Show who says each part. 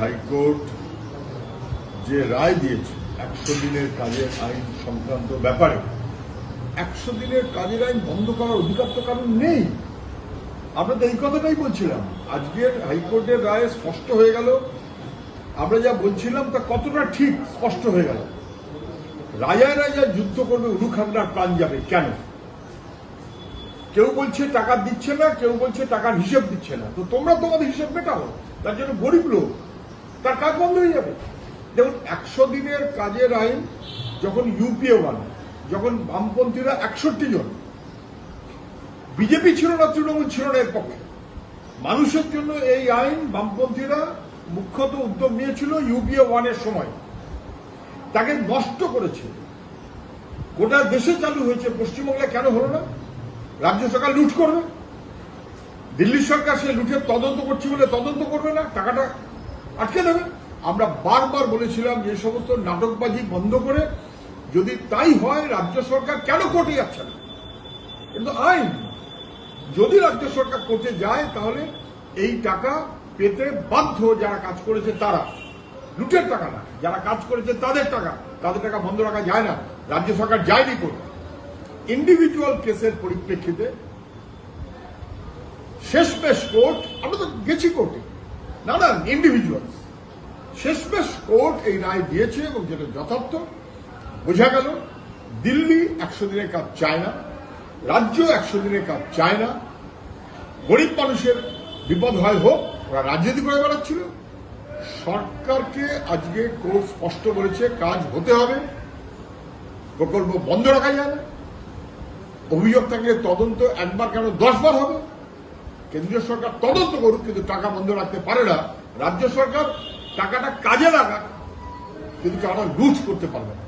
Speaker 1: High court যে রায় দিয়েছে, একশো দিনের কাজের আইন সংক্রান্ত ব্যাপারে, একশো দিনের কাজের আইন বন্ধ করার অধিকার তো কারণ নেই। আমরা তো এই কথাটাই বলছিলাম। আজকের হাইকোর্টের রায়ে স্পষ্ট হয়ে গেল। আমরা যা বলছিলাম তা কতটা ঠিক স্পষ্ট হয়ে গেল। রাজায় রাজা যুদ্ধ করবে উলু খান্ডার প্রাণ যাবে কেন? কেউ বলছে টাকা দিচ্ছে না, কেউ বলছে টাকার হিসেব দিচ্ছে না। তো তোমরা তোমাদের হিসেব মেটাও, তার জন্য গরিব লোক, তার কাজ বন্ধ হয়ে যাবে। দেখুন, একশো দিনের কাজের আইন যখন ইউপিএ ওয়ান যখন বামপন্থীরা একষট্টি জন, বিজেপি ছিল না, তৃণমূল ছিল না এর পক্ষে। মানুষের জন্য এই আইন বামপন্থীরা মুখ্যত উদ্যোগ নিয়েছিল ইউপিএ ওয়ানের সময়। তাকে নষ্ট করেছে। গোটা দেশে চালু হয়েছে পশ্চিমবাংলায় কেন হলো না? রাজ্য সরকার লুট করবে? দিল্লি সরকার সে লুটের তদন্ত করছে বলে তদন্ত করবে না? টাকাটা আটকে দেবে? আমরা বারবার বলেছিলাম যে সমস্ত নাটকবাজি বন্ধ করে যদি তাই হয়, রাজ্য সরকার কেন কোর্টে যাচ্ছে না? কিন্তু আইন। যদি রাজ্য সরকার কোর্টে যায়, তাহলে এই টাকা পেতে বাধ্য যারা কাজ করেছে তারা। লুটের টাকা না, যারা কাজ করেছে তাদের টাকা। তাদের টাকা বন্ধ রাখা যায় না। রাজ্য সরকার যায়নি কোর্টে। ইন্ডিভিজুয়াল কেসের পরিপ্রেক্ষিতে শেষমেশ কোর্ট আমরা তো গেছি কোর্টে না না ইন্ডিভিজুয়াল শেষমেশ কোর্ট এই রায় দিয়েছে এবং যেটা যথার্থ, বোঝা গেল, দিল্লি একশো দিনের কাজ চায় না, রাজ্য একশো দিনের কাজ চায় না, গরিব মানুষের বিপদ হয় হোক, ওরা রাজনীতি করে বেড়াচ্ছিল, সরকারকে আজকে কোর্ট স্পষ্ট বলেছে, কাজ হতে হবে, প্রকল্প বন্ধ রাখা যায় না। অভিযোগ থাকলে তদন্ত একবার কেন দশবার হবে? কেন্দ্রীয় সরকার তদন্ত করুক, কিন্তু টাকা বন্ধ রাখতে পারে না। রাজ্য সরকার টাকাটা কাজে লাগাক, কিন্তু টাকাটা লুজ করতে পারবে না।